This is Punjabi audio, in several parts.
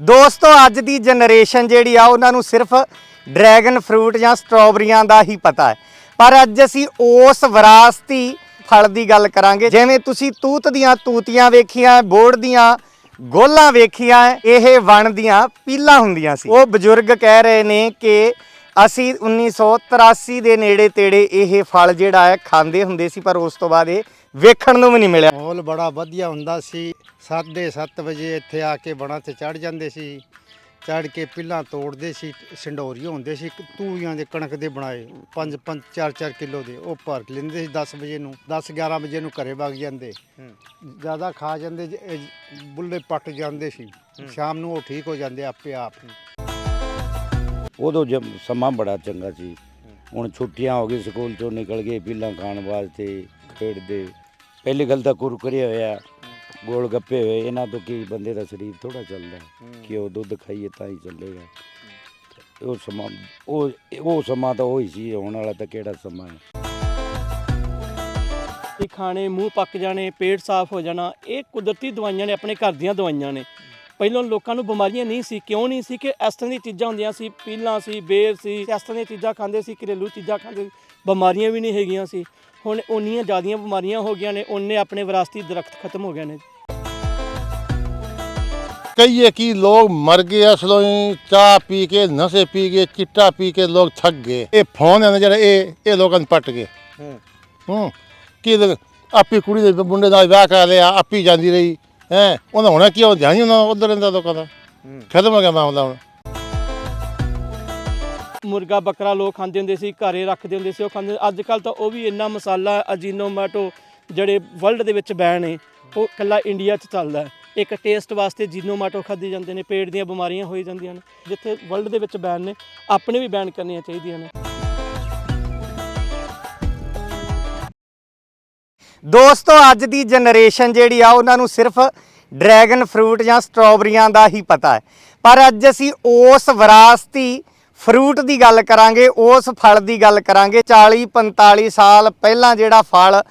ਦੋਸਤੋ, ਅੱਜ ਦੀ ਜਨਰੇਸ਼ਨ ਜਿਹੜੀ ਆ, ਉਹਨਾਂ ਨੂੰ ਸਿਰਫ ਡਰੈਗਨ ਫਰੂਟ ਜਾਂ ਸਟ੍ਰਾਬੇਰੀਆਂ ਦਾ ਹੀ ਪਤਾ ਹੈ। ਪਰ ਅੱਜ ਅਸੀਂ ਉਸ ਵਿਰਾਸਤੀ ਫਲ ਦੀ ਗੱਲ ਕਰਾਂਗੇ, ਜਿਵੇਂ ਤੁਸੀਂ ਤੂਤ ਦੀਆਂ ਤੂਤੀਆਂ ਵੇਖੀਆਂ, ਬੋੜ ਦੀਆਂ ਗੋਲਾਂ ਵੇਖੀਆਂ, ਇਹ ਵਣ ਦੀਆਂ ਪੀਲਾਂ ਹੁੰਦੀਆਂ ਸੀ। ਉਹ ਬਜ਼ੁਰਗ ਕਹਿ ਰਹੇ ਨੇ ਕਿ ਅਸੀਂ 1983 ਦੇ ਨੇੜੇ ਤੇੜੇ ਇਹ ਫਲ ਜਿਹੜਾ ਹੈ, ਖਾਂਦੇ ਹੁੰਦੇ ਸੀ, ਪਰ ਉਸ ਤੋਂ ਬਾਅਦ ਇਹ ਵੇਖਣ ਨੂੰ ਵੀ ਨਹੀਂ ਮਿਲਿਆ। ਮਾਹੌਲ ਬੜਾ ਵਧੀਆ ਹੁੰਦਾ ਸੀ। 7:30 ਵਜੇ ਇੱਥੇ ਆ ਕੇ ਬਣਾ ਤੇ ਚੜ ਜਾਂਦੇ ਸੀ। ਚੜ ਕੇ ਪਿੱਲਾਂ ਤੋੜਦੇ ਸੀ ਸੰਡੋਰੀ ਹੁੰਦੇ ਸੀ ਤੂਈਆਂ ਦੇ ਕਣਕ ਦੇ ਬਣਾਏ। 5 5 4 4 ਕਿਲੋ ਦੇ ਉਹ ਭਰ ਲੈਂਦੇ ਸੀ 10 ਵਜੇ ਨੂੰ। 10 11 ਵਜੇ ਨੂੰ ਘਰੇ ਵਗ ਜਾਂਦੇ। ਜ਼ਿਆਦਾ ਖਾ ਜਾਂਦੇ ਬੁੱਲੇ ਪੱਟ ਜਾਂਦੇ ਸੀ। ਸ਼ਾਮ ਨੂੰ ਉਹ ਠੀਕ ਹੋ ਜਾਂਦੇ ਆਪੇ ਆਪ। ਉਦੋਂ ਜਮ ਸਮਾਂ ਬੜਾ ਚੰਗਾ ਸੀ। ਹੁਣ ਛੁੱਟੀਆਂ ਹੋ ਗਈ ਸਕੂਲ ਚੋਂ ਨਿਕਲ ਗਏ ਪੀਲਾਂ ਖਾਣ ਵਾਸਤੇ ਖੇਡਦੇ। ਪਹਿਲੀ ਗੱਲ ਤਾਂ ਕੁਰਕਰੇ ਹੋਇਆ ਗੋਲ ਗੱਪੇ ਹੋਏ ਇਹਨਾਂ ਤੋਂ ਕੀ ਬੰਦੇ ਦਾ ਸਰੀਰ ਥੋੜਾ ਚੱਲਦਾ ਕਿ ਉਹ ਦੁੱਧ ਖਾਈਏ ਤਾਂ ਹੀ ਚੱਲੇਗਾ। ਉਹ ਸਮਾਂ ਉਹ ਉਹ ਸਮਾਂ ਤਾਂ ਉਹ ਹੀ ਸੀ ਹੁਣ ਵਾਲਾ ਤਾਂ ਕਿਹੜਾ ਸਮਾਂ ਹੈ। ਇਹ ਖਾਣੇ ਮੂੰਹ ਪੱਕ ਜਾਣੇ ਪੇਟ ਸਾਫ਼ ਹੋ ਜਾਣਾ ਇਹ ਕੁਦਰਤੀ ਦਵਾਈਆਂ ਨੇ ਆਪਣੇ ਘਰ ਦੀਆਂ ਦਵਾਈਆਂ ਨੇ। ਪਹਿਲਾਂ ਲੋਕਾਂ ਨੂੰ ਬਿਮਾਰੀਆਂ ਨਹੀਂ ਸੀ ਕਿਉਂ ਨਹੀਂ ਸੀ ਕਿ ਇਸ ਤਰ੍ਹਾਂ ਦੀਆਂ ਚੀਜ਼ਾਂ ਹੁੰਦੀਆਂ ਸੀ ਪੀਲਾਂ ਸੀ ਬੇਰ ਸੀ ਇਸ ਤਰ੍ਹਾਂ ਦੀਆਂ ਚੀਜ਼ਾਂ ਖਾਂਦੇ ਸੀ ਘਰੇਲੂ ਚੀਜ਼ਾਂ ਖਾਂਦੇ ਸੀ। ਬਿਮਾਰੀਆਂ ਵੀ ਨਹੀਂ ਹੈਗੀਆਂ ਸੀ। ਹੁਣ ਉਨੀਆਂ ਜ਼ਿਆਦੀਆਂ ਬਿਮਾਰੀਆਂ ਹੋ ਗਈਆਂ ਨੇ ਉਹਨੇ ਆਪਣੇ ਵਿਰਾਸਤੀ ਦਰਖਤ ਖਤਮ ਹੋ ਗਏ ਨੇ। कई कि ਲੋਕ ਮਰ ਗਏ असलों ही चाह पी के नशे पी के चिट्टा पी के लोग थक गए ये फोन है ना ਇਹ ये ये लोग पट गए हूँ कि लोग ਆਪੀ ਕੁੜੀ ਦੇ ਮੁੰਡੇ ਦਾ ਵਿਆਹ ਕਰ ਲਿਆ ਆਪੀ ਜਾਂਦੀ ਰਹੀ ਹੈ। ਉਹਨਾਂ ਹੋਣਾ ਕੀ ਹੋਣਾ ਧਿਆਨ ਹੀ ਉਹਨਾਂ ਉਧਰ ਰਹਿੰਦਾ ਲੋਕਾਂ ਦਾ। ਖਤਮ ਹੋ ਗਿਆ ਮਾਮਲਾ ਹੁਣ। ਮੁਰਗਾ ਬੱਕਰਾ ਲੋਕ ਖਾਂਦੇ ਹੁੰਦੇ ਸੀ, ਘਰੇ ਰੱਖਦੇ ਹੁੰਦੇ ਸੀ, ਉਹ ਖਾਂਦੇ ਅੱਜ ਕੱਲ ਤਾਂ ਉਹ ਵੀ ਇੰਨਾ ਮਸਾਲਾ ਅਜੀਨੋਮੋਟੋ ਜਿਹੜੇ ਵਰਲਡ ਦੇ ਵਿੱਚ ਬੈਨ ਨੇ, ਉਹ ਇਕੱਲਾ ਇੰਡੀਆ 'ਚ ਚੱਲਦਾ ਇੱਕ ਟੇਸਟ ਵਾਸਤੇ ਜੀਨੋਮੋਟੋ ਖਾਧੇ ਜਾਂਦੇ ਨੇ, ਪੇਟ ਦੀਆਂ ਬਿਮਾਰੀਆਂ ਹੋਈ ਜਾਂਦੀਆਂ ਨੇ, ਜਿੱਥੇ ਵਰਲਡ ਦੇ ਵਿੱਚ ਬੈਨ ਨੇ, ਆਪਣੇ ਵੀ ਬੈਨ ਕਰਨੀਆਂ ਚਾਹੀਦੀਆਂ ਨੇ। ਦੋਸਤੋ, ਅੱਜ ਦੀ ਜਨਰੇਸ਼ਨ ਜਿਹੜੀ ਆ, ਉਹਨਾਂ ਨੂੰ ਸਿਰਫ ਡਰੈਗਨ ਫਰੂਟ ਜਾਂ ਸਟ੍ਰਾਬੇਰੀਆਂ ਦਾ ਹੀ ਪਤਾ ਹੈ। ਪਰ ਅੱਜ ਅਸੀਂ ਉਸ ਵਿਰਾਸਤੀ ਫਰੂਟ ਦੀ ਗੱਲ ਕਰਾਂਗੇ, ਉਸ ਫਲ ਦੀ ਗੱਲ ਕਰਾਂਗੇ। 40 45 ਸਾਲ ਪਹਿਲਾਂ ਜਿਹੜਾ ਫਲ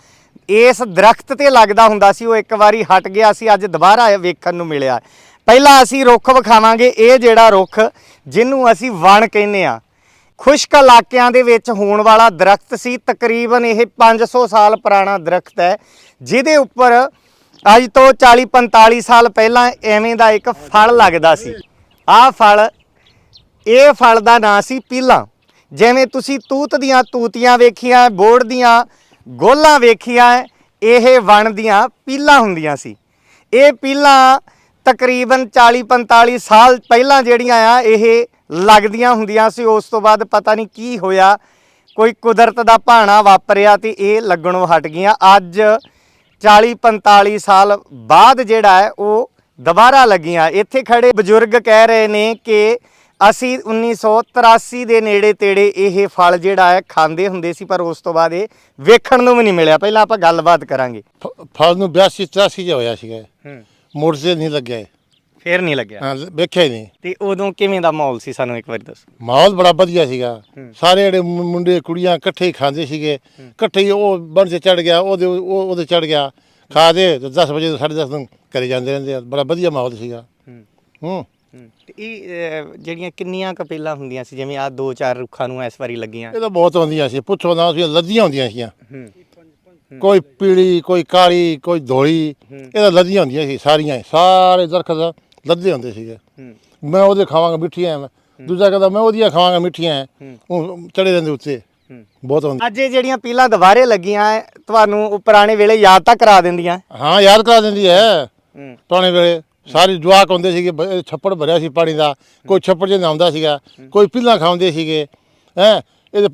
ਇਸ ਦਰਖਤ ਤੇ ਲੱਗਦਾ ਹੁੰਦਾ ਸੀ, ਉਹ ਇੱਕ ਵਾਰੀ ਹਟ ਗਿਆ ਸੀ, ਅੱਜ ਦੁਬਾਰਾ ਵੇਖਣ ਨੂੰ ਮਿਲਿਆ। ਪਹਿਲਾਂ ਅਸੀਂ ਰੁੱਖ ਵਿਖਾਵਾਂਗੇ, ਇਹ ਜਿਹੜਾ ਰੁੱਖ ਜਿਹਨੂੰ ਅਸੀਂ ਵਣ ਕਹਿੰਦੇ ਆ ਖੁਸ਼ਕ ਇਲਾਕਿਆਂ ਦੇ ਵਿੱਚ ਹੋਣ ਵਾਲਾ ਦਰਖਤ ਸੀ, ਤਕਰੀਬਨ ਇਹ 500 ਸਾਲ ਪੁਰਾਣਾ ਦਰਖਤ ਹੈ, ਜਿਹਦੇ ਉੱਪਰ ਅੱਜ ਤੋਂ 40 45 ਸਾਲ ਪਹਿਲਾਂ ਐਵੇਂ ਦਾ ਇੱਕ ਫਲ ਲੱਗਦਾ ਸੀ। ਆਹ ਫਲ ਇਹ ਫਲ ਦਾ ਨਾਂ ਸੀ ਪੀਲਾਂ। ਜਿਵੇਂ ਤੁਸੀਂ ਤੂਤ ਦੀਆਂ ਤੂਤੀਆਂ ਵੇਖੀਆਂ, ਬੋੜ ਦੀਆਂ ਗੋਲਾਂ ਵੇਖੀਆਂ, ਇਹ ਵਣ ਦੀਆਂ ਪੀਲਾਂ ਹੁੰਦੀਆਂ ਸੀ। ਇਹ ਪੀਲਾਂ ਤਕਰੀਬਨ 40 45 ਸਾਲ ਪਹਿਲਾਂ ਜਿਹੜੀਆਂ ਆ, ਇਹ ਲੱਗਦੀਆਂ ਹੁੰਦੀਆਂ ਸੀ। ਉਸ ਤੋਂ ਬਾਅਦ ਪਤਾ ਨਹੀਂ ਕੀ ਹੋਇਆ, ਕੋਈ ਕੁਦਰਤ ਦਾ ਭਾਣਾ ਵਾਪਰਿਆ ਤੇ ਇਹ ਲੱਗਣੋਂ ਹਟ ਗਈਆਂ। ਅੱਜ 40 45 ਸਾਲ ਬਾਅਦ ਜਿਹੜਾ ਹੈ, ਉਹ ਦੁਬਾਰਾ ਲੱਗੀਆਂ। ਇੱਥੇ ਖੜੇ ਬਜ਼ੁਰਗ ਕਹਿ ਰਹੇ ਨੇ ਕਿ ਅਸੀਂ 1983 ਦੇ ਨੇੜੇ ਤੇੜੇ ਇਹ ਫਲ ਜਿਹੜਾ ਹੈ ਖਾਂਦੇ ਹੁੰਦੇ ਸੀ ਪਰ ਉਸ ਤੋਂ ਬਾਅਦ ਇਹ ਵੇਖਣ ਨੂੰ ਵੀ ਨਹੀਂ ਮਿਲਿਆ। ਪਹਿਲਾਂ ਆਪਾਂ ਗੱਲਬਾਤ ਕਰਾਂਗੇ। ਫ- ਫਲ ਨੂੰ 82 83 ਜਿਹਾ ਹੋਇਆ ਸੀਗਾ। ਹੂੰ। ਮੋੜ ਤੇ ਨਹੀਂ ਲੱਗਿਆ ਇਹ। ਫੇਰ ਨਹੀਂ ਲੱਗਿਆ। ਹਾਂ ਵੇਖਿਆ ਹੀ ਨਹੀਂ। ਤੇ ਉਦੋਂ ਕਿਵੇਂ ਦਾ ਮਾਹੌਲ ਸੀ ਸਾਨੂੰ ਇੱਕ ਵਾਰੀ ਦੱਸੋ। ਮਾਹੌਲ ਬੜਾ ਵਧੀਆ ਸੀਗਾ। ਸਾਰੇ ਜਿਹੜੇ ਮੁ- ਮੁੰਡੇ ਕੁੜੀਆਂ ਇਕੱਠੇ ਹੀ ਖਾਂਦੇ ਸੀਗੇ। ਇਕੱਠੇ ਹੀ ਉਹ ਬਣ ਤੇ ਚੜ ਗਿਆ ਉਹਦੇ ਉਹ ਉਹਦੇ ਚੜ ਗਿਆ। ਖਾ ਦੇ 10 ਵਜੇ ਤੋਂ 10:30 ਨੂੰ ਘਰੇ ਜਾਂਦੇ ਰਹਿੰਦੇ ਆ। ਬੜਾ ਵਧੀਆ ਮਾਹੌਲ ਸੀਗਾ। ਹੂੰ। ਤੇ ਇਹ ਅਹ, ਜਿਹੜੀਆਂ ਕਿੰਨੀਆਂ ਕਪੇਲਾਂ ਹੁੰਦੀਆਂ ਸੀ ਜਿਵੇਂ ਆ ਦੋ ਚਾਰ ਰੁੱਖਾਂ ਨੂੰ ਇਸ ਵਾਰੀ ਲੱਗੀਆਂ? ਇਹ ਤਾਂ ਬਹੁਤ ਹੁੰਦੀਆਂ ਸੀ। ਪੁੱਛੋ ਨਾ ਸੀ ਲੱਦੀਆਂ ਹੁੰਦੀਆਂ ਸੀਗੀਆਂ। ਕੋਈ ਪੀਲੀ ਕੋਈ ਕਾਲੀ ਕੋਈ ਧੋਲੀ ਇਹ ਤਾਂ ਲੱਦੀਆਂ ਹੁੰਦੀਆਂ ਸੀ ਸਾਰੀਆਂ ਹੀ, ਸਾਰੇ ਦਰਖਤ ਲੱਦੇ ਹੁੰਦੇ ਸੀਗੇ। ਮੈਂ ਉਹਦੇ ਖਾਵਾਂਗਾ ਮਿੱਠੀਆਂ ਦੂਜਾ ਕਹਿੰਦਾ ਮੈਂ ਉਹਦੀਆਂ ਖਾਵਾਂਗਾ ਮਿੱਠੀਆਂ ਉਹ ਚੜੇ ਰਹਿੰਦੇ ਉੱਤੇ। ਬਹੁਤ ਹੁੰਦੀ ਅੱਜ ਇਹ ਜਿਹੜੀਆਂ ਪੀਲਾਂ ਦੁਬਾਰੇ ਲੱਗੀਆਂ ਹੈ, ਤੁਹਾਨੂੰ ਉਹ ਪੁਰਾਣੇ ਵੇਲੇ ਯਾਦ ਤਾਂ ਕਰਾ ਦਿੰਦੀਆਂ ਹਾਂ ਯਾਦ ਕਰਾ ਦਿੰਦੀ ਹੈ। ਪੁਰਾਣੇ ਵੇਲੇ। ਸਾਰੇ ਜਵਾਕ ਹੁੰਦੇ ਸੀਗੇ ਬ- ਛੱਪੜ ਭਰਿਆ ਸੀ ਪਾਣੀ ਦਾ ਕੋਈ ਛੱਪੜ 'ਚ ਨਹਾਉਂਦਾ ਸੀਗਾ ਕੋਈ ਪਿੱਲਾਂ ਖਾਉਂਦੇ ਸੀਗੇ ਹੈ ਇਹ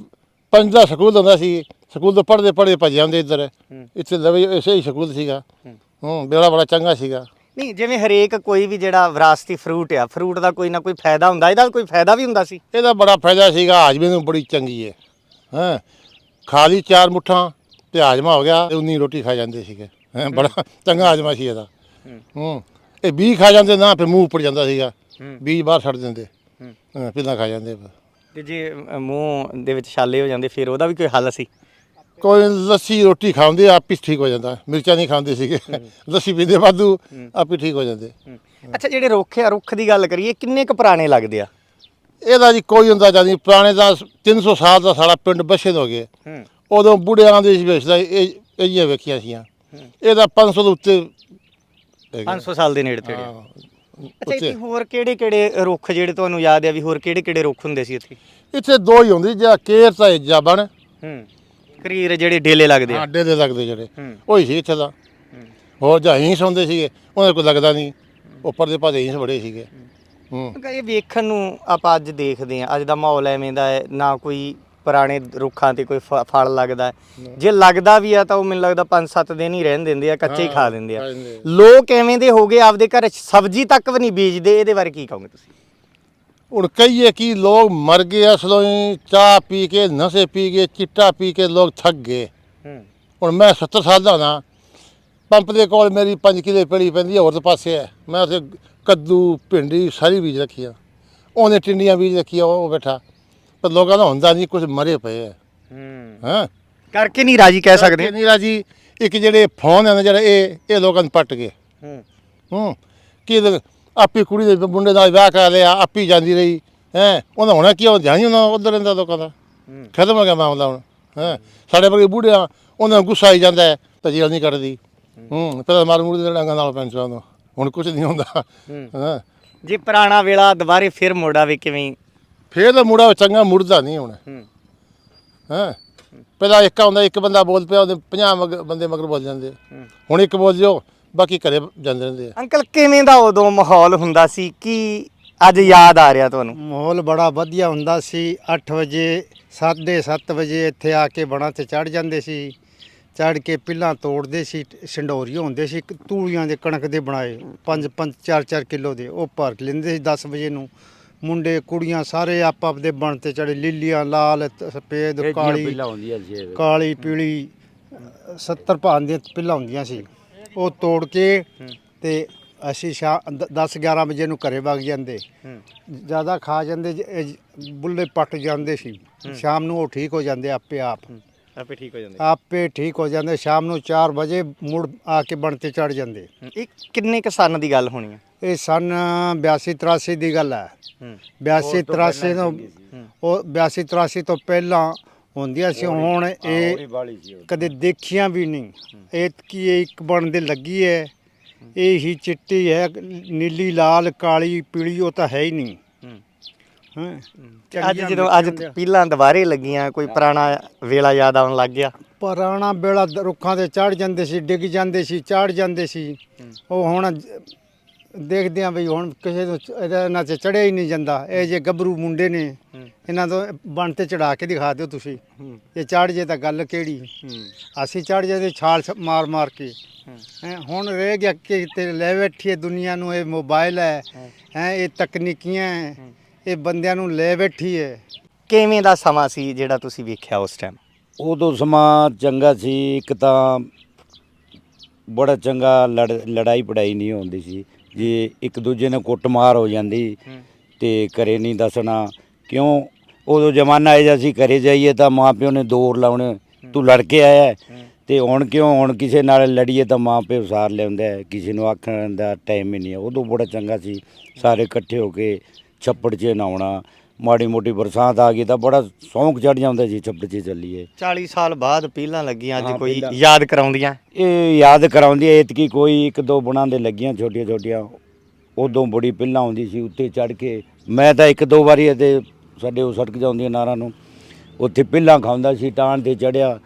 ਪੰਜ ਦਾ ਸਕੂਲ ਹੁੰਦਾ ਸੀ ਸਕੂਲ ਤੋਂ ਪੜ੍ਹਦੇ ਪੜ੍ਹਦੇ ਭੱਜ ਜਾਂਦੇ ਇੱਧਰ ਇੱਥੇ ਲਵੇ ਇਸੇ ਹੀ ਸਕੂਲ ਸੀਗਾ। ਹੂੰ। ਬੜਾ ਬੜਾ ਚੰਗਾ ਸੀਗਾ। ਨਹੀਂ ਜਿਵੇਂ ਹਰੇਕ ਕੋਈ ਵੀ ਜਿਹੜਾ ਵਿਰਾਸਤੀ ਫਰੂਟ ਆ ਫਰੂਟ ਦਾ ਕੋਈ ਨਾ ਕੋਈ ਫਾਇਦਾ ਹੁੰਦਾ ਇਹਦਾ ਕੋਈ ਫਾਇਦਾ ਵੀ ਹੁੰਦਾ ਸੀ? ਇਹਦਾ ਬੜਾ ਫਾਇਦਾ ਸੀਗਾ ਹਾਜ਼ਮੇ ਨੂੰ ਬੜੀ ਚੰਗੀ ਹੈ ਹਾਂ। ਖਾ ਲਈ ਚਾਰ ਮੁੱਠਾਂ ਤੇ ਹਾਜ਼ਮਾ ਹੋ ਗਿਆ ਤੇ ਉਨੀ ਰੋਟੀ ਖਾ ਜਾਂਦੇ ਸੀਗੇ ਹੈਂ ਬੜਾ ਚੰਗਾ ਹਾਜ਼ਮਾ ਸੀ ਇਹਦਾ। ਹੂੰ। ਇਹ ਬੀ ਖਾ ਜਾਂਦੇ ਨਾ ਫਿਰ ਮੂੰਹ ਉੱਪਰ ਜਾਂਦਾ ਸੀਗਾ। ਬੀਜ ਬਾਹਰ ਛੱਡ ਦਿੰਦੇ। ਹਾਂ। ਪਿੱਲਾਂ ਖਾ ਜਾਂਦੇ। ਤੇ ਜੇ ਅ, ਮੂੰਹ ਦੇ ਵਿੱਚ ਛਾਲੇ ਹੋ ਜਾਂਦੇ ਫਿਰ ਉਹਦਾ ਵੀ ਕੋਈ ਹੱਲ ਸੀ? ਕੋਈ ਲੱਸੀ ਰੋਟੀ ਖਾਂਦੇ ਆਪੀ ਠੀਕ ਹੋ ਜਾਂਦਾ। ਮਿਰਚਾਂ ਨਹੀਂ ਖਾਂਦੇ ਸੀਗੇ। ਲੱਸੀ ਪੀਂਦੇ ਵਾਧੂ ਆਪੀ ਠੀਕ ਹੋ ਜਾਂਦੇ। ਅੱਛਾ ਜਿਹੜੇ ਰੁੱਖ ਆ ਰੁੱਖ ਦੀ ਗੱਲ ਕਰੀਏ ਕਿੰਨੇ ਕੁ ਪੁਰਾਣੇ ਲੱਗਦੇ ਆ? ਇਹਦਾ ਜੀ ਕੋਈ ਅੰਦਾਜ਼ਾ ਨਹੀਂ। ਪੁਰਾਣੇ ਦਾ 300 ਸਾਲ ਦਾ ਸਾਡਾ ਪਿੰਡ ਬਸ਼ੇ ਹੋ ਗਏ। ਹੂੰ। ਉਦੋਂ ਬੁੜਿਆਂ ਦੇ ਵਿੱਚ ਦਾ ਇਹ ਇਹ ਵੇਖੀਆਂ ਸੀਆਂ। ਇਹਦਾ 500 ਦੇ ਉੱਤੇ ਹੈਗਾ। 500 ਸਾਲ ਦੇ ਨੇੜੇ ਤੇੜੇ। ਹਾਂ, ਅੱਛਾ ਇੱਥੇ ਹੋਰ ਕਿਹੜੇ ਕਿਹੜੇ ਰੁੱਖ ਜਿਹੜੇ ਤੁਹਾਨੂੰ ਯਾਦ ਆ ਵੀ ਹੋਰ ਕਿਹੜੇ ਕਿਹੜੇ ਰੁੱਖ ਹੁੰਦੇ ਸੀ ਇੱਥੇ ਇੱਥੇ ਦੋ ਹੀ ਹੁੰਦੀ ਜਾਂ ਕੇਰ ਤਾਂ ਜਾਬਣ। ਹੂੰ। ਕਰੀਰ ਜਿਹੜੇ ਡੇਲੇ ਲੱਗਦੇ ਆ। ਡੇਲੇ ਲੱਗਦੇ ਜਿਹੜੇ। ਹੂੰ। ਉਹ ਹੀ ਸੀ ਇੱਥੇ ਦਾ। ਹੋਰ ਜਾਂ ਹੀਂਸ ਹੁੰਦੇ ਸੀਗੇ ਉਹਨਾਂ ਕੋਈ ਲੱਗਦਾ ਨਹੀਂ। ਉੱਪਰ ਦੇ ਪਾਸੇ ਹੀਂਸ ਬੜੇ ਸੀਗੇ। ਹੂੰ। ਇਹ ਵੇਖਣ ਨੂੰ ਆਪਾਂ ਅੱਜ ਦੇਖਦੇ ਆ। ਅੱਜ ਦਾ ਮਾਹੌਲ ਐਵੇਂ ਦਾ ਹੈ ਨਾ ਕੋਈ ਪੁਰਾਣੇ ਰੁੱਖਾਂ ਤੇ ਕੋਈ ਫ- ਫਲ ਲੱਗਦਾ ਹੈ। ਜੇ ਲੱਗਦਾ ਵੀ ਆ ਤਾਂ ਉਹ ਮੈਨੂੰ ਲੱਗਦਾ 5-7 ਦਿਨ ਹੀ ਰਹਿਣ ਦਿੰਦੇ ਆ ਕੱਚੇ ਹੀ ਖਾ ਦਿੰਦੇ ਆ। ਲੋਕ ਐਵੇਂ ਦੇ ਹੋ ਗਏ ਆਪਦੇ ਘਰ 'ਚ ਸਬਜ਼ੀ ਤੱਕ ਵੀ ਨਹੀਂ ਬੀਜਦੇ ਇਹਦੇ ਬਾਰੇ ਕੀ ਕਹੋਗੇ ਤੁਸੀਂ? ਹੁਣ ਕਹੀਏ ਕਿ ਲੋਕ ਮਰ ਗਏ ਅਸਲੋਂ ਹੀ ਚਾਹ ਪੀ ਕੇ ਨਸ਼ੇ ਪੀ ਕੇ ਚਿੱਟਾ ਪੀ ਕੇ ਲੋਕ ਥੱਕ ਗਏ। ਹੂੰ। ਹੁਣ ਮੈਂ 70 ਸਾਲ ਦਾ ਨਾ ਪੰਪ ਦੇ ਕੋਲ ਮੇਰੀ 5 ਕਿਲੇ ਪੜੀ ਪੈਂਦੀ ਹੈ ਹੋਰ ਦੇ ਪਾਸੇ ਹੈ। ਮੈਂ ਉੱਥੇ ਕੱਦੂ ਭਿੰਡੀ ਸਾਰੀ ਬੀਜ ਰੱਖੀ ਆ। ਉਹਨੇ ਟਿੰਡੀਆਂ ਬੀਜ ਰੱਖੀ ਆ ਉਹ ਬੈਠਾ। ਪਰ ਲੋਕਾਂ ਦਾ ਹੁੰਦਾ ਨਹੀਂ ਕੁਝ ਮਰੇ ਪਏ ਹੈ ਹੂੰ। ਹਾਂ? ਕਰਕੇ ਨਹੀਂ ਰਾਜੀ ਕਹਿ ਸਕਦੇ? ਨਹੀਂ ਰਾਜੀ। ਇੱਕ ਜਿਹੜੇ ਫੋਨ ਨੇ ਜਿਹੜੇ ਇਹ ਇਹ ਲੋਕਾਂ ਨੂੰ ਪੱਟ ਗਏ। ਹੂੰ। ਹੂੰ। ਕੀ ਇਹਦੇ- ਆਪੀ ਕੁੜੀ ਦੇ ਮੁੰਡੇ ਦਾ ਵਿਆਹ ਕਰ ਲਿਆ ਆਪੀ ਜਾਂਦੀ ਰਹੀ। ਹੈ? ਉਹਨਾਂ ਹੋਣਾ ਕੀ ਉਹ ਹੀ ਉਹਨਾਂ ਉਧਰ ਰਹਿੰਦਾ ਲੋਕਾਂ ਦਾ। ਖਤਮ ਹੋ ਗਿਆ ਮਾਮਲਾ ਹੁਣ। ਹੈ? ਸਾਡੇ ਵਰਗੇ ਬੁੱਢੇ ਆ ਉਹਨਾਂ ਨੂੰ ਗੁੱਸਾ ਆਈ ਜਾਂਦਾ ਹੈ ਤਾਂ ਜੇਲ੍ਹ ਨਹੀਂ ਕੱਢਦੀ। ਹੂੰ। ਪਹਿਲਾਂ ਮਾਰ ਮੁਰ ਦੇ ਡਾਂਗਾ ਨਾਲ ਪੈਂਚਾਂ ਦਾ ਹੁਣ ਕੁਝ ਨਹੀਂ ਹੁੰਦਾ। ਹਾਂ। ਜੇ ਪੁਰਾਣਾ ਵੇਲਾ ਦੁਬਾਰੇ ਫਿਰ ਮੁੜ ਆਵੇ ਕਿਵੇਂ ਫੇਰ ਤਾਂ ਮੁੰਡਾ ਚੰਗਾ ਮੁੜਦਾ ਨਹੀਂ ਹੁਣ। ਹੂੰ। ਹਾਂ? ਪਹਿਲਾਂ ਇੱਕ ਹੁੰਦਾ ਇੱਕ ਬੰਦਾ ਬੋਲ ਪਿਆ ਉਹਦੇ 50 ਮਗ- ਬੰਦੇ ਮਗਰ ਬੋਲ ਜਾਂਦੇ ਹੁਣ ਇੱਕ ਬੋਲ ਜਿਓ ਬਾਕੀ ਘਰੇ ਜਾਂਦੇ ਰਹਿੰਦੇ ਆ। ਅੰਕਲ ਕਿਵੇਂ ਦਾ ਉਦੋਂ ਮਾਹੌਲ ਹੁੰਦਾ ਸੀ? ਕੀ ਅੱਜ ਯਾਦ ਆ ਰਿਹਾ ਤੁਹਾਨੂੰ? ਮਾਹੌਲ ਬੜਾ ਵਧੀਆ ਹੁੰਦਾ ਸੀ। 8 ਵਜੇ 7:30 ਵਜੇ ਇੱਥੇ ਆ ਕੇ ਬਣਾ ਤੇ ਚੜ ਜਾਂਦੇ ਸੀ। ਚੜ ਕੇ ਪਿੱਲਾਂ ਤੋੜਦੇ ਸੀ ਸੰਡੋਰੀ ਹੁੰਦੇ ਸੀ ਤੂੜੀਆਂ ਦੇ ਕਣਕ ਦੇ ਬਣਾਏ। 5 5 4 4 ਕਿਲੋ ਦੇ ਉਹ ਭਰ ਲੈਂਦੇ ਸੀ 10 ਵਜੇ ਨੂੰ। ਮੁੰਡੇ ਕੁੜੀਆਂ ਸਾਰੇ ਆਪ ਆਪ ਦੇ ਬਣ ਤੇ ਚੜੇ ਲੀਲੀਆਂ ਲਾਲ ਤ- ਸਫੇਦ ਕਾਲੀ। ਕਾਲੀ ਪੀਲੀ 70 ਭਾਂ ਦੀਆਂ ਪਿੱਲਾਂ ਹੁੰਦੀਆਂ ਸੀ। ਉਹ ਤੋੜ ਕੇ ਤੇ ਅਸੀਂ ਸ਼ਾ 10 11 ਵਜੇ ਨੂੰ ਘਰੇ ਵਗ ਜਾਂਦੇ। ਜ਼ਿਆਦਾ ਖਾ ਜਾਂਦੇ ਜ- ਇਹ ਜ- ਬੁੱਲੇ ਪੱਟ ਜਾਂਦੇ ਸੀ। ਸ਼ਾਮ ਨੂੰ ਉਹ ਠੀਕ ਹੋ ਜਾਂਦੇ ਆਪੇ ਆਪ। ਆਪੇ ਠੀਕ ਹੋ ਜਾਂਦੇ। ਆਪੇ ਠੀਕ ਹੋ ਜਾਂਦੇ ਸ਼ਾਮ ਨੂੰ 4 ਵਜੇ ਮੁੜ ਆ ਕੇ ਬਣ ਤੇ ਚੜ ਜਾਂਦੇ ਇਹ ਕਿੰਨੇ ਕ ਦੀ ਗੱਲ ਹੋਣੀ ਆ? ਇਹ ਸਨ 82 83 ਦੀ ਗੱਲ ਹੈ। 82 83 ਤੋਂ ਉਹ 82 83 ਤੋਂ ਪਹਿਲਾਂ ਹੁੰਦੀਆਂ ਸੀ ਹੁਣ ਇਹ। ਕਦੇ ਦੇਖੀਆਂ ਵੀ ਨਹੀਂ। ਇਹ ਕੀ ਇੱਕ ਬਣ ਦੇ ਲੱਗੀ ਹੈ। ਇਹ ਹੀ ਚਿੱਟੀ ਹੈ ਨੀਲੀ ਲਾਲ ਕਾਲੀ ਪੀਲੀ ਉਹ ਤਾਂ ਹੈ ਹੀ ਨਹੀਂ। ਹਾਂ। ਅੱਜ ਜਦੋਂ ਅੱਜ ਪੀਲਾਂ ਦੁਬਾਰੇ ਲੱਗੀਆਂ ਕੋਈ ਪੁਰਾਣਾ ਵੇਲਾ ਯਾਦ ਆਉਣ ਲੱਗ ਗਿਆ? ਪੁਰਾਣਾ ਬੇੜਾ ਦ- ਰੁੱਖਾਂ ਤੇ ਚੜ ਜਾਂਦੇ ਸੀ ਡਿੱਗ ਜਾਂਦੇ ਸੀ ਚੜ ਜਾਂਦੇ ਸੀ। ਉਹ ਹੁਣ ਜ- ਦੇਖਦੇ ਆ ਵੀ ਹੁਣ ਕਿਸੇ ਨੂੰ ਚ- ਇਹਦਾ ਇਹਨਾਂ ਤੇ ਚੜਿਆ ਹੀ ਨਹੀਂ ਜਾਂਦਾ। ਇਹ ਜੇ ਗੱਭਰੂ ਮੁੰਡੇ ਨੇ ਇਹਨਾਂ ਤੋਂ ਬਣ ਤੇ ਚੜਾ ਕੇ ਦਿਖਾ ਦਿਓ ਤੁਸੀਂ। ਇਹ ਚੜ ਜੇ ਤਾਂ ਗੱਲ ਕਿਹੜੀ? ਅਸੀਂ ਚੜ ਜਾਂਦੇ ਛਾਲ ਸ- ਮਾਰ ਮਾਰ ਕੇ। ਹੈਂ, ਹੁਣ ਰਹਿ ਗਿਆ ਕਿ ਤੇ ਲੈ ਬੈਠੀ ਹੈ ਦੁਨੀਆ ਨੂੰ ਇਹ ਮੋਬਾਈਲ ਹੈ। ਹੈ। ਇਹ ਤਕਨੀਕੀਆਂ ਹੈ, ਇਹ ਬੰਦਿਆਂ ਨੂੰ ਲੈ ਬੈਠੀ ਹੈ ਕਿਵੇਂ ਦਾ ਸਮਾਂ ਸੀ ਜਿਹੜਾ ਤੁਸੀਂ ਵੇਖਿਆ ਉਸ ਟਾਈਮ ਉਦੋਂ ਸਮਾਂ ਚੰਗਾ ਸੀ ਇੱਕ ਤਾਂ ਬੜਾ ਚੰਗਾ ਲੜ ਲੜਾਈ ਪੜਾਈ ਨਹੀਂ ਹੁੰਦੀ ਸੀ। ਜੇ ਇੱਕ ਦੂਜੇ ਨਾਲ ਕੁੱਟਮਾਰ ਹੋ ਜਾਂਦੀ ਤੇ ਘਰੇ ਨਹੀਂ ਦੱਸਣਾ। ਕਿਉਂ? ਉਦੋਂ ਜ਼ਮਾਨਾ ਇਹ ਜਿਹਾ ਸੀ ਘਰੇ ਜਾਈਏ ਤਾਂ ਮਾਪਿਓ ਨੇ ਦੌਰ ਲਾਉਣੇ ਤੂੰ ਲੜ ਕੇ ਆਇਆ ਹੈ। ਤੇ ਹੁਣ ਕਿਉਂ? ਹੁਣ ਕਿਸੇ ਨਾਲ ਲੜੀਏ ਤਾਂ ਮਾਪਿਓ ਸਾਰ ਲਿਆਉਂਦਾ ਹੈ, ਕਿਸੇ ਨੂੰ ਆਖਣ ਦਾ ਟਾਈਮ ਹੀ ਨਹੀਂ ਹੈ। ਉਦੋਂ ਬੜਾ ਚੰਗਾ ਸੀ ਸਾਰੇ ਇਕੱਠੇ ਹੋ ਕੇ ਛੱਪੜ 'ਚ ਨਹਾਉਣਾ ਮਾੜੀ ਮੋਟੀ ਬਰਸਾਤ ਆ ਗਈ ਤਾਂ ਬੜਾ ਸ਼ੌਂਕ ਚੜ ਜਾਂਦਾ ਸੀ ਛੱਪੜ 'ਚ ਚੱਲੀਏ। 40 ਸਾਲ ਬਾਅਦ ਪੀਲਾਂ ਲੱਗੀਆਂ ਅੱਜ ਹਾਂ, ਕੋਈ। ਯਾਦ ਕਰਾਉਂਦੀਆਂ? ਇਹ ਯਾਦ ਕਰਾਉਂਦੀ ਐ ਇਤਕੀ ਕੋਈ ਇੱਕ ਦੋ ਬੁਣਾਂ ਦੇ ਲੱਗੀਆਂ ਛੋਟੀਆਂ ਛੋਟੀਆਂ ਉਦੋਂ ਬੜੀ ਪਿੱਲਾਂ ਆਉਂਦੀ ਸੀ ਉੱਤੇ ਚੜ ਕੇ। ਮੈਂ ਤਾਂ ਇੱਕ ਦੋ ਵਾਰੀ ਅਤੇ ਸਾਡੇ ਉਹ ਸੜਕ ਜਾਂਦੀਆਂ ਨਾਰਾਂ ਨੂੰ ਉੱਥੇ ਪਿੱਲਾਂ ਖਾਂਦਾ ਸੀ ਟਾਣ ਤੇ ਚੜਿਆ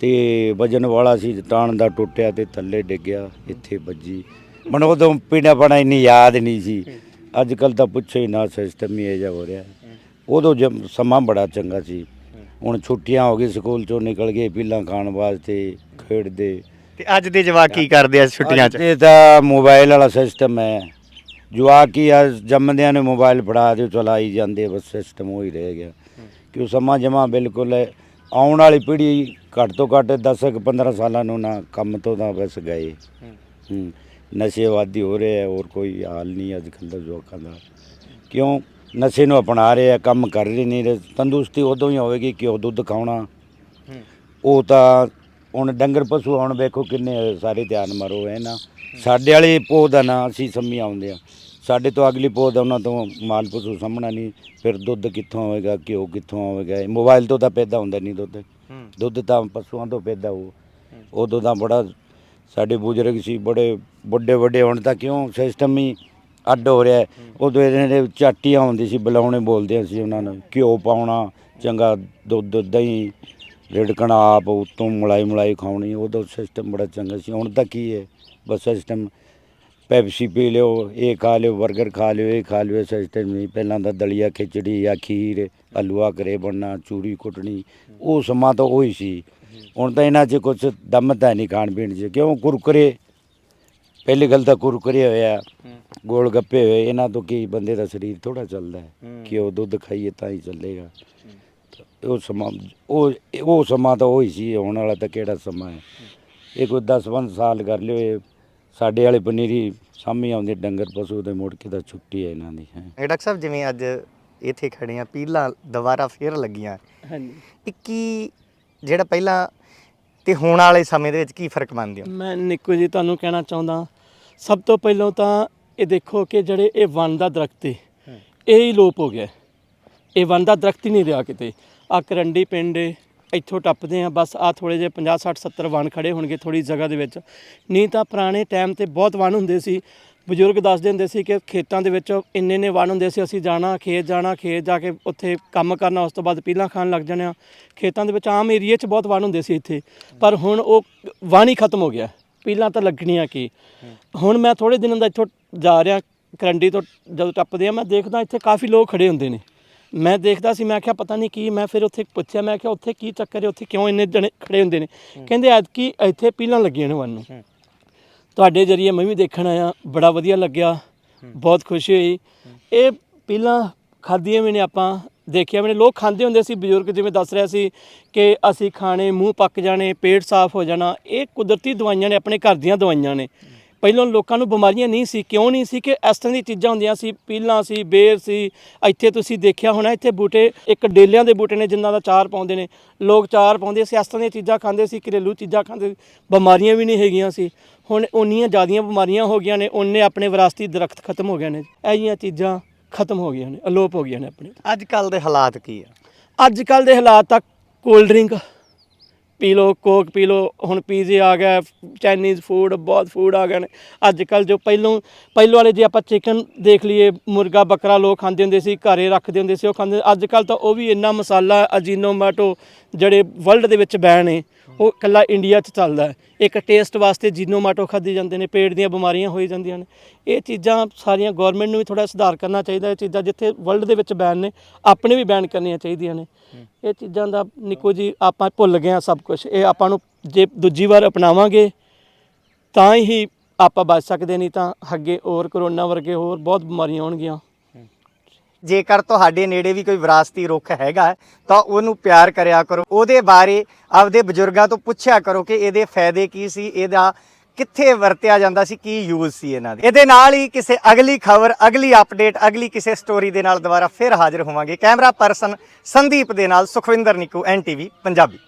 ਤੇ ਵਜਨ ਵਾਲਾ ਸੀ ਟਾਣ ਦਾ ਟੁੱਟਿਆ ਤੇ ਥੱਲੇ ਡਿੱਗਿਆ ਇੱਥੇ ਵੱਜੀ। ਮਨ ਉਦੋਂ ਪੀੜਾ ਬਣਾ ਇੰਨੀ ਯਾਦ ਨਹੀਂ ਸੀ। ਅੱਜ ਕੱਲ ਤਾਂ ਪੁੱਛੋ ਹੀ ਨਾ ਸਿਸਟਮ ਹੀ ਇਹ ਜਿਹਾ ਹੋ ਰਿਹਾ। ਉਦੋਂ ਜਮ- ਸਮਾਂ ਬੜਾ ਚੰਗਾ ਸੀ। ਹੁਣ ਛੁੱਟੀਆਂ ਹੋ ਗਈ ਸਕੂਲ ਚੋਂ ਨਿਕਲ ਗਏ ਪਿੱਲਾਂ ਖਾਣ ਵਾਸਤੇ ਖੇਡਦੇ। ਤੇ ਅੱਜ ਦੇ ਜਵਾਕ ਕੀ ਕਰਦੇ ਆ ਛੁੱਟੀਆਂ 'ਚ? ਇਹ ਤਾਂ ਮੋਬਾਈਲ ਵਾਲਾ ਸਿਸਟਮ ਹੈ। ਜਵਾਕ ਹੀ ਆ ਜੰਮਦਿਆਂ ਨੂੰ ਮੋਬਾਈਲ ਫੜਾ ਦਿਓ ਚਲਾਈ ਜਾਂਦੇ ਬਸ ਸਿਸਟਮ ਉਹ ਹੀ ਰਹਿ ਗਿਆ। ਕਿ ਉਹ ਸਮਾਂ ਜਮਾ ਬਿਲਕੁਲ ਹੈ। ਆਉਣ ਵਾਲੀ ਪੀੜ੍ਹੀ ਘੱਟ ਤੋਂ ਘੱਟ 10 ਕੁ 15 ਸਾਲਾਂ ਨੂੰ ਨਾ ਕੰਮ ਤੋਂ ਤਾਂ ਬਸ ਗਏ। ਹੂੰ। ਨਸ਼ੇਵਾਦੀ ਹੋ ਰਹੇ ਹੈ ਹੋਰ ਕੋਈ ਹਾਲ ਨਹੀਂ ਅੱਜ ਕੱਲ੍ਹ ਦਾ ਜਵਾਕਾਂ ਦਾ। ਕਿਉਂ? ਨਸ਼ੇ ਨੂੰ ਅਪਣਾ ਰਹੇ ਆ ਕੰਮ ਕਰ ਰਹੇ ਨਹੀਂ ਰਹੇ। ਤੰਦਰੁਸਤੀ ਉਦੋਂ ਹੀ ਹੋਵੇਗੀ ਕਿ ਉਹ ਦੁੱਧ ਖਾਣਾ ਉਹ ਤਾਂ ਹੁਣ ਡੰਗਰ ਪਸ਼ੂ ਹੁਣ ਵੇਖੋ ਕਿੰਨੇ ਸਾਰੇ ਧਿਆਨ ਮਾਰੋ ਹੈ ਨਾ। ਸਾਡੇ ਵਾਲੇ ਪੋਹ ਦਾ ਨਾ ਅਸੀਂ ਸੰਮੀ ਆਉਂਦੇ ਆ। ਸਾਡੇ ਤੋਂ ਅਗਲੀ ਪੋਹ ਦਾ ਉਹਨਾਂ ਤੋਂ ਮਾਲ ਪਸ਼ੂ ਸਾਹਮਣਾ ਨਹੀਂ। ਫਿਰ ਦੁੱਧ ਕਿੱਥੋਂ ਹੋਵੇਗਾ ਘਿਓ ਕਿੱਥੋਂ ਹੋਵੇਗਾ ਇਹ ਮੋਬਾਈਲ ਤੋਂ ਤਾਂ ਪੈਦਾ ਹੁੰਦਾ ਨਹੀਂ ਦੁੱਧ। ਦੁੱਧ ਤਾਂ ਪਸ਼ੂਆਂ ਤੋਂ ਪੈਦਾ ਹੋ। ਉਦੋਂ ਤਾਂ ਬੜਾ ਸਾਡੇ ਬਜ਼ੁਰਗ ਸੀ, ਬੜੇ ਵੱਡੇ ਵੱਡੇ ਹੁਣ ਤਾਂ ਕਿਉਂ ਸਿਸਟਮ ਹੀ ਅੱਡ ਹੋ ਰਿਹਾ ਉਦੋਂ ਇਹਨਾਂ ਦੇ ਚਾਟੀਆਂ ਹੁੰਦੀ ਸੀ, ਬੁਲਾਉਣੇ ਬੋਲਦੇ ਸੀ ਉਹਨਾਂ ਨੂੰ, ਘਿਓ ਪਾਉਣਾ, ਚੰਗਾ ਦੁੱਧ, ਦਹੀਂ, ਰਿੜਕਣਾ ਆਪ, ਉਤੋਂ ਮਲਾਈ ਮਲਾਈ ਖਾਣੀ ਉਦੋਂ ਸਿਸਟਮ ਬੜਾ ਚੰਗਾ ਸੀ। ਹੁਣ ਤਾਂ ਕੀ ਹੈ, ਬਸ ਸਿਸਟਮ ਪੈਪਸੀ ਪੀ ਲਿਓ, ਇਹ ਖਾ ਲਿਓ 버ਗਰ ਖਾ ਲਿਓ, ਇਹ ਖਾ ਲਿਓ ਸਿਸਟਮ ਨਹੀਂ ਪਹਿਲਾਂ ਤਾਂ ਦਲੀਆ, ਖਿਚੜੀ ਜਾਂ ਖੀਰ, ਹਲਵਾ ਕਰੇ ਬਣਨਾ ਚੂਰੀ ਕੁੱਟਣੀ, ਉਹ ਸਮਾਂ ਤਾਂ ਉਹੀ ਸੀ। ਹੁਣ ਤਾਂ ਇਹਨਾਂ 'ਚ ਕੁਝ ਦਮ ਤਾਂ ਨਹੀਂ ਖਾਣ ਪੀਣ 'ਚ ਕਿਉਂ ਕੁਰਕਰੇ? ਪਹਿਲੀ ਗੱਲ ਤਾਂ ਕੁਰਕਰੇ ਹੋਇਆ ਗੋਲ ਗੱਪੇ ਹੋਏ ਇਹਨਾਂ ਤੋਂ ਕੀ ਬੰਦੇ ਦਾ ਸਰੀਰ ਥੋੜਾ ਚੱਲਦਾ ਹੈ ਕਿ ਉਹ ਦੁੱਧ ਖਾਈਏ ਤਾਂ ਹੀ ਚੱਲੇਗਾ। ਉਹ ਸਮਾਂ ਉਹ ਉਹ ਸਮਾਂ ਤਾਂ ਉਹੀ ਸੀ ਹੁਣ ਵਾਲਾ ਤਾਂ ਕਿਹੜਾ ਸਮਾਂ ਹੈ। ਇਹ ਕੋਈ 10-15 ਸਾਲ ਕਰ ਲਿਓ ਇਹ ਸਾਡੇ ਵਾਲੇ ਪਨੀਰੀ ਸਾਹਮਣੇ ਆਉਂਦੇ ਡੰਗਰ ਪਸ਼ੂ ਦੇ ਮੁੜ ਕੇ ਤਾਂ ਛੁੱਟੀ ਹੈ ਇਹਨਾਂ ਦੀ ਹੈਂ। ਇਹ ਡਾਕਟਰ ਸਾਹਿਬ ਜਿਵੇਂ ਅੱਜ ਇੱਥੇ ਖੜੇ ਆ ਪੀਲਾਂ ਦੁਬਾਰਾ ਫੇਰ ਲੱਗੀਆਂ। ਹਾਂਜੀ। ਇਹ ਕੀ ਜਿਹੜਾ ਪਹਿਲਾਂ ਤੇ ਹੁਣ ਵਾਲੇ ਸਮੇਂ ਦੇ ਵਿੱਚ ਕੀ ਫ਼ਰਕ ਮੰਨਦੇ ਹੋ? ਮੈਂ ਨਿੱਕੂ ਜੀ ਤੁਹਾਨੂੰ ਕਹਿਣਾ ਚਾਹੁੰਦਾ ਸਭ ਤੋਂ ਪਹਿਲਾਂ ਤਾਂ ਇਹ ਦੇਖੋ ਕਿ ਜਿਹੜੇ ਇਹ ਵਣ ਦਾ ਦਰਖਤ ਹੈ। ਇਹ ਹੀ ਲੋਪ ਹੋ ਗਿਆ। ਇਹ ਵਣ ਦਾ ਦਰਖਤ ਹੀ ਨਹੀਂ ਰਿਹਾ ਕਿਤੇ। ਆ ਕਰੰਡੀ ਪਿੰਡ ਏ, ਇੱਥੋਂ ਟੱਪਦੇ ਆ ਬਸ ਆ ਥੋੜੇ ਜਿਹੇ 50 60 70 ਵਣ ਖੜੇ ਹੋਣਗੇ ਥੋੜੀ ਜਗ੍ਹਾ ਦੇ ਵਿੱਚ। ਨਹੀਂ ਤਾਂ ਪੁਰਾਣੇ ਟਾਈਮ ਤੇ ਬਹੁਤ ਵਣ ਹੁੰਦੇ ਸੀ। ਬਜ਼ੁਰਗ ਦੱਸਦੇ ਹੁੰਦੇ ਸੀ ਕਿ ਖੇਤਾਂ ਦੇ ਵਿੱਚ ਇੰਨੇ ਨੇ ਵਣ ਹੁੰਦੇ ਸੀ ਅਸੀਂ ਜਾਣਾ ਖੇਤ ਜਾਣਾ ਖੇਤ ਜਾ ਕੇ ਉੱਥੇ ਕੰਮ ਕਰਨਾ ਉਸ ਤੋਂ ਬਾਅਦ ਪੀਲਾਂ ਖਾਣ ਲੱਗ ਜਾਣਾ ਖੇਤਾਂ ਦੇ ਵਿੱਚ ਆਮ ਏਰੀਏ 'ਚ ਬਹੁਤ ਵਣ ਹੁੰਦੇ ਸੀ ਇੱਥੇ ਪਰ ਹੁਣ ਉਹ ਵਣ ਹੀ ਖਤਮ ਹੋ ਗਿਆ। ਪੀਲਾਂ ਤਾਂ ਲੱਗਣੀਆਂ ਕੀ। ਹੁਣ ਮੈਂ ਥੋੜੇ ਦਿਨਾਂ ਦਾ ਇੱਥੋਂ ਜਾ ਰਿਹਾ ਕਰੰਡੀ ਤੋਂ ਜਦੋਂ ਟੱਪਦੇ ਆ ਮੈਂ ਦੇਖਦਾ ਇੱਥੇ ਕਾਫੀ ਲੋਕ ਖੜੇ ਹੁੰਦੇ ਨੇ। ਮੈਂ ਦੇਖਦਾ ਸੀ ਮੈਂ ਕਿਹਾ ਪਤਾ ਨਹੀਂ ਕੀ ਮੈਂ ਫਿਰ ਉੱਥੇ ਪੁੱਛਿਆ ਮੈਂ ਕਿਹਾ ਉੱਥੇ ਕੀ ਚੱਕਰ ਹੈ ਉੱਥੇ ਕਿਉਂ ਇੰਨੇ ਜਣੇ ਖੜੇ ਹੁੰਦੇ ਨੇ? ਕਹਿੰਦੇ ਐਤਕੀ ਇੱਥੇ ਪੀਲਾਂ ਲੱਗੀਆਂ ਨੇ ਵਣ ਨੂੰ। ਤੁਹਾਡੇ ਜਰੀਏ ਮੈਂ ਵੀ ਦੇਖਣ ਆਇਆ ਬੜਾ ਵਧੀਆ ਲੱਗਿਆ ਬਹੁਤ ਖੁਸ਼ੀ ਹੋਈ। ਇਹ ਪੀਲਾਂ ਖਾਧੀਆਂ ਵੀ ਨੇ ਆਪਾਂ ਦੇਖਿਆ ਵੀ ਨੇ। ਲੋਕ ਖਾਂਦੇ ਹੁੰਦੇ ਸੀ ਬਜ਼ੁਰਗ ਜਿਵੇਂ ਦੱਸ ਰਿਹਾ ਸੀ ਕਿ ਅਸੀਂ ਖਾਣੇ ਮੂੰਹ ਪੱਕ ਜਾਣੇ ਪੇਟ ਸਾਫ਼ ਹੋ ਜਾਣਾ। ਇਹ ਕੁਦਰਤੀ ਦਵਾਈਆਂ ਨੇ ਆਪਣੇ ਘਰ ਦੀਆਂ ਦਵਾਈਆਂ ਨੇ। ਪਹਿਲਾਂ ਲੋਕਾਂ ਨੂੰ ਬਿਮਾਰੀਆਂ ਨਹੀਂ ਸੀ ਕਿਉਂ ਨਹੀਂ ਸੀ ਕਿ ਇਸ ਤਰ੍ਹਾਂ ਦੀ ਚੀਜ਼ਾਂ ਹੁੰਦੀਆਂ ਸੀ ਪੀਲਾਂ ਸੀ ਬੇਰ ਸੀ ਇੱਥੇ ਤੁਸੀਂ ਦੇਖਿਆ ਹੋਣਾ ਇੱਥੇ ਬੂਟੇ ਇੱਕ ਡੇਲਿਆਂ ਦੇ ਬੂਟੇ ਨੇ ਜਿਨ੍ਹਾਂ ਦਾ ਚਾਰ ਪਾਉਂਦੇ ਨੇ ਲੋਕ ਚਾਰ ਪਾਉਂਦੇ ਸੀ ਇਸ ਤਰ੍ਹਾਂ ਦੀਆਂ ਚੀਜ਼ਾਂ ਖਾਂਦੇ ਸੀ ਘਰੇਲੂ ਚੀਜ਼ਾਂ ਖਾਂਦੇ ਸੀ ਬਿਮਾਰੀਆਂ ਵੀ ਨਹੀਂ ਹੈਗੀਆਂ ਸੀ। ਹੁਣ ਉਨੀਆਂ ਜ਼ਿਆਦੀਆਂ ਬਿਮਾਰੀਆਂ ਹੋ ਗਈਆਂ ਨੇ ਉਹਨੇ ਆਪਣੇ ਵਿਰਾਸਤੀ ਦਰਖਤ ਖਤਮ ਹੋ ਗਏ ਨੇ ਇਹ ਜਿਹੀਆਂ ਚੀਜ਼ਾਂ ਖਤਮ ਹੋ ਗਈਆਂ ਨੇ ਅਲੋਪ ਹੋ ਗਈਆਂ ਨੇ ਆਪਣੇ। ਅੱਜ ਕੱਲ ਦੇ ਹਾਲਾਤ ਕੀ ਆ? ਅੱਜ ਕੱਲ ਦੇ ਹਾਲਾਤ ਤੱਕ ਕੋਲਡ ਡਰਿੰਕ ਪੀ ਲਓ, ਕੋਕ ਪੀ ਲਓ, ਹੁਣ ਪੀਜ਼ੇ ਆ ਗਏ ਚਾਈਨੀਜ਼ ਫੂਡ ਬਹੁਤ ਫੂਡ ਆ ਗਏ ਨੇ। ਅੱਜ ਕੱਲ ਜੋ ਪਹਿਲੋਂ ਪਹਿਲੋਂ ਵਾਲੇ ਜੇ ਆਪਾਂ ਚਿਕਨ ਦੇਖ ਲਈਏ, ਮੁਰਗਾ, ਬੱਕਰਾ ਲੋਕ ਖਾਂਦੇ ਹੁੰਦੇ ਸੀ, ਘਰੇ ਰੱਖਦੇ ਹੁੰਦੇ ਸੀ, ਉਹ ਖਾਂਦੇ ਅੱਜ ਕੱਲ ਤਾਂ ਉਹ ਵੀ ਇੰਨਾ ਮਸਾਲਾ, ਅਜੀਨੋਮਾਟੋ ਜਿਹੜੇ ਵਰਲਡ ਦੇ ਵਿੱਚ ਬੈਨ ਨੇ ਉਹ ਇਕੱਲਾ ਇੰਡੀਆ 'ਚ ਚੱਲਦਾ ਹੈ। ਇੱਕ ਟੇਸਟ ਵਾਸਤੇ ਜੀਨੋਮਾਟੋ ਖਾਧੇ ਜਾਂਦੇ ਨੇ, ਪੇਟ ਦੀਆਂ ਬਿਮਾਰੀਆਂ ਹੋਈ ਜਾਂਦੀਆਂ ਨੇ। ਇਹ ਚੀਜ਼ਾਂ ਸਾਰੀਆਂ ਗਵਰਨਮੈਂਟ ਨੂੰ ਵੀ ਥੋੜਾ ਸੁਧਾਰ ਕਰਨਾ ਚਾਹੀਦਾ, ਇਹ ਚੀਜ਼ਾਂ ਜਿੱਥੇ ਵਰਲਡ ਦੇ ਵਿੱਚ ਬੈਨ ਨੇ, ਆਪਣੇ ਵੀ ਬੈਨ ਕਰਨੀਆਂ ਚਾਹੀਦੀਆਂ ਨੇ। ਇਹ ਚੀਜ਼ਾਂ ਦਾ ਨਿੱਕੋ ਜੀ ਆਪਾਂ ਭੁੱਲ ਗਏ ਆ ਸਭ ਕੁਝ ਇਹ ਆਪਾਂ ਨੂੰ ਜੇ ਦੂਜੀ ਵਾਰ ਅਪਣਾਵਾਂਗੇ, ਤਾਂ ਹੀ ਆਪਾਂ ਬਚ ਸਕਦੇ ਨਹੀਂ, ਤਾਂ ਅੱਗੇ ਹੋਰ ਕਰੋਨਾ ਵਰਗੇ ਹੋਰ ਬਹੁਤ ਬਿਮਾਰੀਆਂ ਆਉਣਗੀਆਂ ਜੇਕਰ ਤੁਹਾਡੇ ਨੇੜੇ ਵੀ ਕੋਈ ਵਿਰਾਸਤੀ ਰੁੱਖ ਹੈਗਾ, ਤਾਂ ਉਹਨੂੰ ਪਿਆਰ ਕਰਿਆ ਕਰੋ। ਉਹਦੇ ਬਾਰੇ ਆਪਦੇ ਬਜ਼ੁਰਗਾਂ ਤੋਂ ਪੁੱਛਿਆ ਕਰੋ ਕਿ ਇਹਦੇ ਫਾਇਦੇ ਕੀ ਸੀ, ਇਹਦਾ ਕਿੱਥੇ ਵਰਤਿਆ ਜਾਂਦਾ ਸੀ, ਕੀ ਯੂਜ਼ ਸੀ ਇਹਨਾਂ ਦੇ। ਇਹਦੇ ਨਾਲ ਹੀ ਕਿਸੇ ਅਗਲੀ ਖਬਰ, ਅਗਲੀ ਅਪਡੇਟ ਅਗਲੀ ਕਿਸੇ ਸਟੋਰੀ ਦੇ ਨਾਲ ਦੁਬਾਰਾ ਫਿਰ ਹਾਜ਼ਰ ਹੋਵਾਂਗੇ। ਕੈਮਰਾ ਪਰਸਨ ਸੰਦੀਪ ਦੇ ਨਾਲ ਸੁਖਵਿੰਦਰ ਨਿੱਕੂ ਐਨਟੀਵੀ ਪੰਜਾਬੀ।